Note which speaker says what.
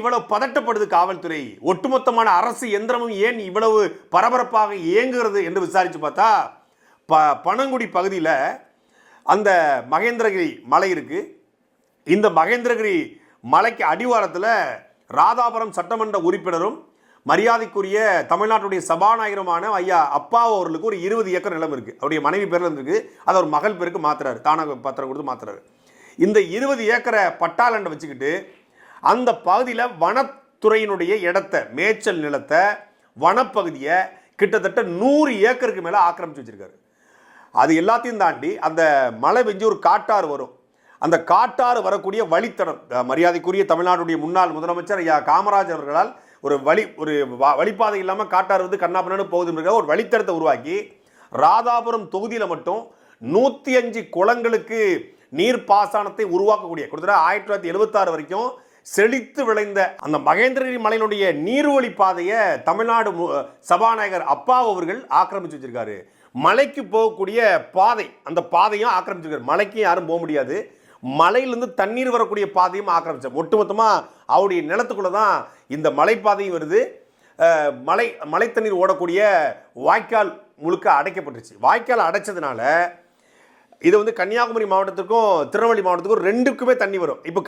Speaker 1: இவ்வளவு பதட்டப்படுது காவல்துறை. ஒட்டுமொத்தமான அரசு எந்திரமும் ஏன் இவ்வளவு பரபரப்பாக இயங்குகிறது என்று விசாரிச்சு பார்த்தா ப பனங்குடி பகுதியில் அந்த மகேந்திரகிரி மலை இருக்கு. இந்த மகேந்திரகிரி மலைக்கு அடிவாரத்தில் ராதாபுரம் சட்டமன்ற உறுப்பினரும் மரியாதைக்குரிய தமிழ்நாட்டுடைய சபாநாயகருமான ஐயா அப்பா அவர்களுக்கு ஒரு இருபது ஏக்கர் நிலம் இருக்கு. அவருடைய மனைவி பேரில் இருந்திருக்கு. அதை ஒரு மகள் பேருக்கு மாத்துறாரு. தானாக பத்திரம் கொடுத்து மாத்துறாரு. இந்த இருபது ஏக்கரை பட்டாளண்டை வச்சுக்கிட்டு அந்த பகுதியில் வனத்துறையினுடைய இடத்த மேய்ச்சல் நிலத்தை வனப்பகுதியை கிட்டத்தட்ட நூறு ஏக்கருக்கு மேலே ஆக்கிரமிச்சு வச்சுருக்காரு. அது எல்லாத்தையும் தாண்டி அந்த மழை பெஞ்சு ஒரு காட்டாறு வரும். அந்த காட்டாறு வரக்கூடிய வழித்தடம் மரியாதைக்குரிய தமிழ்நாடுடைய முன்னாள் முதலமைச்சர் ஐயா காமராஜர் அவர்களால் ஒரு வழி ஒரு வ- வழிப்பாதை இல்லாமல் காட்டாறு வந்து கண்ணாப்பண்ணு போகுதுங்கிற ஒரு வழித்தடத்தை உருவாக்கி ராதாபுரம் தொகுதியில் மட்டும் நூற்றி அஞ்சு குளங்களுக்கு நீர் பாசனத்தை உருவாக்கக்கூடிய கிட்டத்தட்ட ஆயிரத்தி தொள்ளாயிரத்தி எழுபத்தாறு வரைக்கும் செழித்து விளைந்த அந்த மகேந்திரகிரி மலையினுடைய நீர்வழி பாதையை தமிழ்நாடு மு- சபாநாயகர் அப்பா அவர்கள் ஆக்கிரமிச்சு வச்சிருக்காரு. மலைக்கு போகக்கூடிய பாதை அந்த பாதையும் ஆக்கிரமிச்சிருக்காரு மலைக்கு யாரும் போக முடியாது. மலையிலேருந்து தண்ணீர் வரக்கூடிய பாதையும் ஆக்கிரமிச்சார். ஒட்டுமொத்தமாக அவருடைய நிலத்துக்குள்ளே தான் இந்த மலைப்பாதையும் வருது. மலை மலை தண்ணீர் ஓடக்கூடிய வாய்க்கால் முழுக்க அடைக்கப்பட்டுருச்சு. வாய்க்கால் அடைச்சதுனால இது வந்து கன்னியாகுமரி மாவட்டத்துக்கும் திருநெல்வேலி மாவட்டத்துக்கும் ரெண்டுக்குமே தண்ணி வரும். இப்போ